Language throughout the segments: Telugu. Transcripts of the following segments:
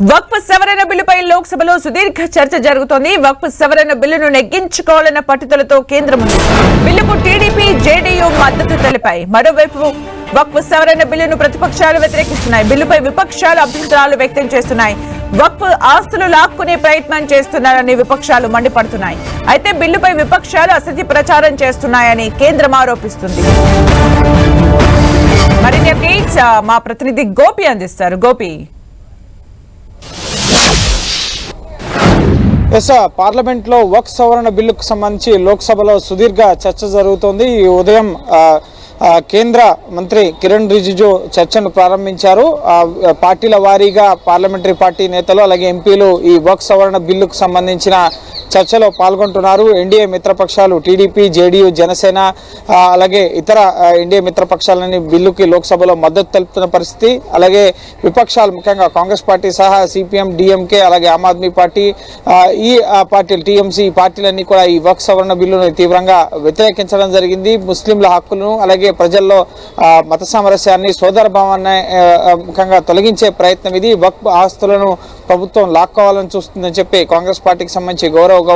వక్ఫ్ సవరణ బిల్లుపై లోక్సభలో సుదీర్ఘ చర్చ జరుగుతోంది. వక్ఫ్ సవరణ బిల్లును నెగ్గించుకోవాలన్న పట్టుదలతో కేంద్రం ఉంది. బిల్లుకు టీడీపీ జేడీయూ మద్దతు తెలిపాయి. మరోవైపు వక్ఫ్ సవరణ బిల్లును ప్రతిపక్షాలు వ్యతిరేకిస్తున్నాయి. బిల్లుపై విపక్షాలు అభ్యంతరాలు వ్యక్తం చేస్తున్నాయి. వక్ఫ్ ఆస్తులు లాక్కునే ప్రయత్నం చేస్తున్నారని విపక్షాలు మండిపడుతున్నాయి. అయితే బిల్లుపై విపక్షాలు అసత్య ప్రచారం చేస్తున్నాయని కేంద్రం ఆరోపిస్తుంది. మరిన్ని అప్డేట్స్ మా ప్రతినిధి గోపి అందిస్తారు. గోపి. ఎస్ పార్లమెంట్లో వక్ సవరణ బిల్లుకు సంబంధించి లోక్సభలో సుదీర్ఘ చర్చ జరుగుతోంది. ఈ ఉదయం కేంద్ర మంత్రి కిరణ్ రిజిజు చర్చను ప్రారంభించారు. పార్టీల వారీగా పార్లమెంటరీ పార్టీ నేతలు అలాగే ఎంపీలు ఈ వక్ సవరణ బిల్లుకు సంబంధించిన చర్చలో పాల్గొంటున్నారు. ఎన్డీఏ మిత్రపక్షాలు టీడీపీ జేడీయూ జనసేన అలాగే ఇతర ఎన్డీఏ మిత్రపక్షాలని బిల్లుకి లోక్సభలో మద్దతు తెలుపుతున్న పరిస్థితి. అలాగే విపక్షాలు ముఖ్యంగా కాంగ్రెస్ పార్టీ సహా సిపిఎం డిఎంకే అలాగే ఆమ్ ఆద్మీ పార్టీ ఈ పార్టీలు టీఎంసీ పార్టీలన్నీ కూడా ఈ వక్ సవరణ బిల్లును తీవ్రంగా వ్యతిరేకించడం జరిగింది. ముస్లింల హక్కులను అలాగే ప్రజల్లో మత సామరస్యాన్ని సోదర భావాన్ని ముఖ్యంగా తొలగించే ప్రయత్నం ఇది. వక్ ఆస్తులను ప్రభుత్వం లాక్కోవాలని చూస్తుందని చెప్పి కాంగ్రెస్ పార్టీకి సంబంధించి గౌరవ ఒక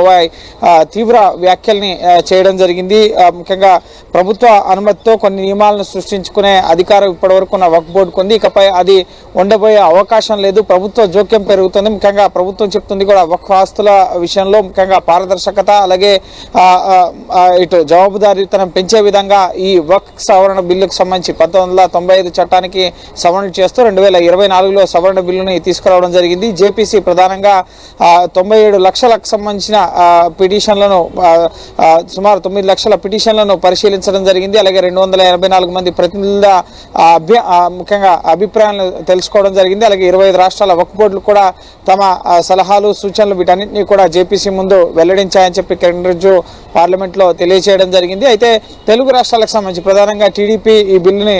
తీవ్ర వ్యాఖ్యల్ని చేయడం జరిగింది. ముఖ్యంగా ప్రభుత్వ అనుమతితో కొన్ని నియమాలను సృష్టించుకునే అధికారం ఇప్పటివరకు ఉన్న వక్ బోర్డుకు ఉంది. ఇకపై అది ఉండబోయే అవకాశం లేదు. ప్రభుత్వ జోక్యం పెరుగుతుంది. ముఖ్యంగా ప్రభుత్వం చెప్తుంది కూడా వక్ ఆస్తుల విషయంలో ముఖ్యంగా పారదర్శకత అలాగే ఇటు జవాబుదారీతనం పెంచే విధంగా ఈ వక్ సవరణ బిల్లుకు సంబంధించి పంతొమ్మిది వందల తొంభై ఐదు చట్టానికి సవరణ చేస్తూ రెండు వేల ఇరవై నాలుగులో సవరణ బిల్లుని తీసుకురావడం జరిగింది. జేపీసీ ప్రధానంగా తొంభై ఏడు లక్షలకు సంబంధించిన ఆ, పిటిషన్లను సుమారు తొమ్మిది లక్షల పిటిషన్లను పరిశీలించడం జరిగింది. అలాగే రెండు వందల ఎనభై నాలుగు మంది ప్రతినిధుల అభ్య ముఖ్యంగా అభిప్రాయాలను తెలుసుకోవడం జరిగింది. అలాగే ఇరవై ఐదు రాష్ట్రాల వక్ఫ్ బోర్డులు కూడా తమ సలహాలు సూచనలు వీటన్నింటినీ కూడా జేపీసీ ముందు వెల్లడించాయని చెప్పి కిరణ్ రిజ్జు పార్లమెంట్లో తెలియజేయడం జరిగింది. అయితే తెలుగు రాష్ట్రాలకు సంబంధించి ప్రధానంగా టీడీపీ ఈ బిల్లుని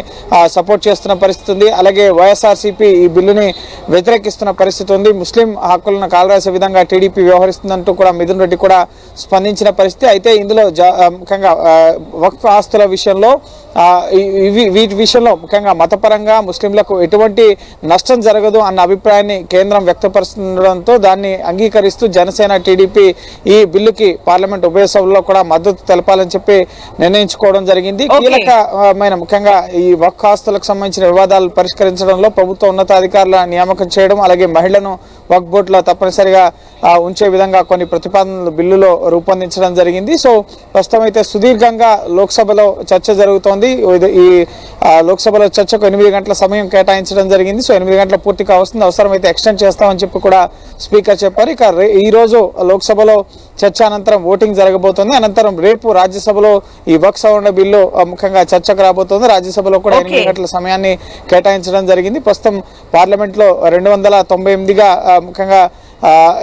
సపోర్ట్ చేస్తున్న పరిస్థితి ఉంది. అలాగే వైఎస్ఆర్సీపీ ఈ బిల్లుని వ్యతిరేకిస్తున్న పరిస్థితి ఉంది. ముస్లిం హక్కులను కాలరాసే విధంగా టీడీపీ వ్యవహరిస్తుందంటూ కూడా మిథున్ రెడ్డి కూడా స్పందించిన పరిస్థితి. అయితే ఇందులో ముఖ్యంగా వక్ఫ్ ఆస్తుల విషయంలో ఇవి వీటి విషయంలో ముఖ్యంగా మతపరంగా ముస్లింలకు ఎటువంటి నష్టం జరగదు అన్న అభిప్రాయాన్ని కేంద్రం వ్యక్తపరుస్తుండడంతో దాన్ని అంగీకరిస్తూ జనసేన టీడీపీ ఈ బిల్లుకి పార్లమెంట్ ఉభయ సభలో కూడా మద్దతు తెలపాలని చెప్పి నిర్ణయించుకోవడం జరిగింది. కీలకమైన ముఖ్యంగా ఈ వక్ ఆస్తులకు సంబంధించిన వివాదాలు పరిష్కరించడంలో ప్రభుత్వ ఉన్నతాధికారుల నియామకం చేయడం అలాగే మహిళను వక్ బోర్డులో తప్పనిసరిగా ఉంచే విధంగా కొన్ని ప్రతిపాదనలు బిల్లులో రూపొందించడం జరిగింది. సో ప్రస్తుతం అయితే సుదీర్ఘంగా లోక్సభలో చర్చ జరుగుతోంది. ఈ లోక్సభలో చర్చకు ఎనిమిది గంటల సమయం కేటాయించడం జరిగింది. సో ఎనిమిది గంటల పూర్తిగా వస్తుంది అవసరమైతే ఎక్స్టెండ్ చేస్తామని చెప్పి కూడా స్పీకర్ చెప్పారు. ఇక రోజు లోక్సభలో చర్చ అనంతరం ఓటింగ్ జరగబోతోంది. అనంతరం రేపు రాజ్యసభలో ఈ వక్ సవరణ బిల్లు ముఖ్యంగా చర్చకు రాబోతోంది. రాజ్యసభలో కూడా. ఎనిమిది గంటల సమయాన్ని కేటాయించడం జరిగింది. ప్రస్తుతం పార్లమెంట్లో రెండు వందల తొంభై ఎనిమిదిగా ముఖ్యంగా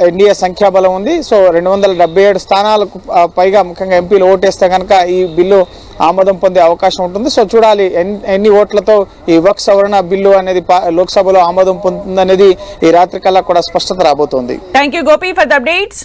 ఎన్డీఏ సంఖ్యాబలం ఉంది. సో రెండు వందల డెబ్బై ఏడు స్థానాలకు పైగా ముఖ్యంగా ఎంపీలు ఓటేస్తే కనుక ఈ బిల్లు ఆమోదం పొందే అవకాశం ఉంటుంది. సో చూడాలి ఎన్- ఎన్ని ఓట్లతో ఈ వక్ సవరణ బిల్లు అనేది లోక్సభలో ఆమోదం పొందుతుందనేది ఈ రాత్రి కల్లా కూడా స్పష్టత రాబోతోంది. Thank you Gopi for the updates